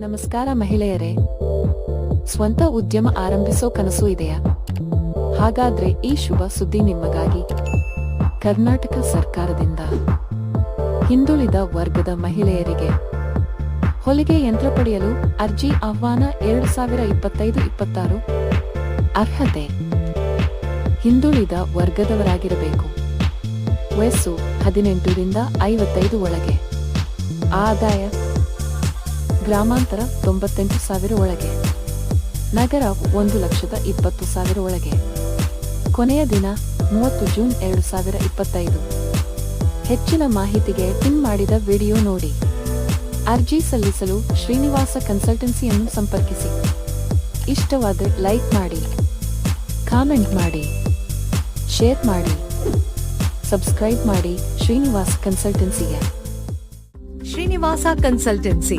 ನಮಸ್ಕಾರ ಮಹಿಳೆಯರೇ. ಸ್ವಂತ ಉದ್ಯಮ ಆರಂಭಿಸೋ ಕನಸು ಇದೆಯಾ? ಹಾಗಾದ್ರೆ ಈ ಶುಭ ಸುದ್ದಿ ನಿಮಗಾಗಿ. ಕರ್ನಾಟಕ ಸರ್ಕಾರದಿಂದ ಹಿಂದುಳಿದ ವರ್ಗದ ಮಹಿಳೆಯರಿಗೆ ಹೊಲಿಗೆ ಯಂತ್ರ ಪಡೆಯಲು ಅರ್ಜಿ ಆಹ್ವಾನ ಎರಡು ಸಾವಿರ ಇಪ್ಪತ್ತೈದು ಇಪ್ಪತ್ತಾರು. ಅರ್ಹತೆ? ಹಿಂದುಳಿದ ವರ್ಗದವರಾಗಿರಬೇಕು. ವಯಸ್ಸು ಹದಿನೆಂಟರಿಂದ ಐವತ್ತೈದು ಒಳಗೆ. ಆದಾಯ ಗ್ರಾಮಾಂತರ ತೊಂಬತ್ತೆಂಟು ಸಾವಿರ ಒಳಗೆ. ನಗರ ಒಂದು ಲಕ್ಷದ ಇಪ್ಪತ್ತು ಸಾವಿರ ಒಳಗೆ. ಕೊನೆಯ ದಿನ ಮೂವತ್ತು ಜೂನ್ ಎರಡು ಸಾವಿರ ಇಪ್ಪತ್ತೈದು. ಹೆಚ್ಚಿನ ಮಾಹಿತಿಗೆ ಪಿನ್ ಮಾಡಿದ ವಿಡಿಯೋ ನೋಡಿ. ಅರ್ಜಿ ಸಲ್ಲಿಸಲು ಶ್ರೀನಿವಾಸ ಕನ್ಸಲ್ಟೆನ್ಸಿಯನ್ನು ಸಂಪರ್ಕಿಸಿ. ಇಷ್ಟವಾದರೆ ಲೈಕ್ ಮಾಡಿ. ಕಾಮೆಂಟ್ ಮಾಡಿ. ಶೇರ್ ಮಾಡಿ. ಸಬ್ಸ್ಕ್ರೈಬ್ ಮಾಡಿ ಶ್ರೀನಿವಾಸ ಕನ್ಸಲ್ಟೆನ್ಸಿಗೆ. ಶ್ರೀನಿವಾಸ ಕನ್ಸಲ್ಟೆನ್ಸಿ.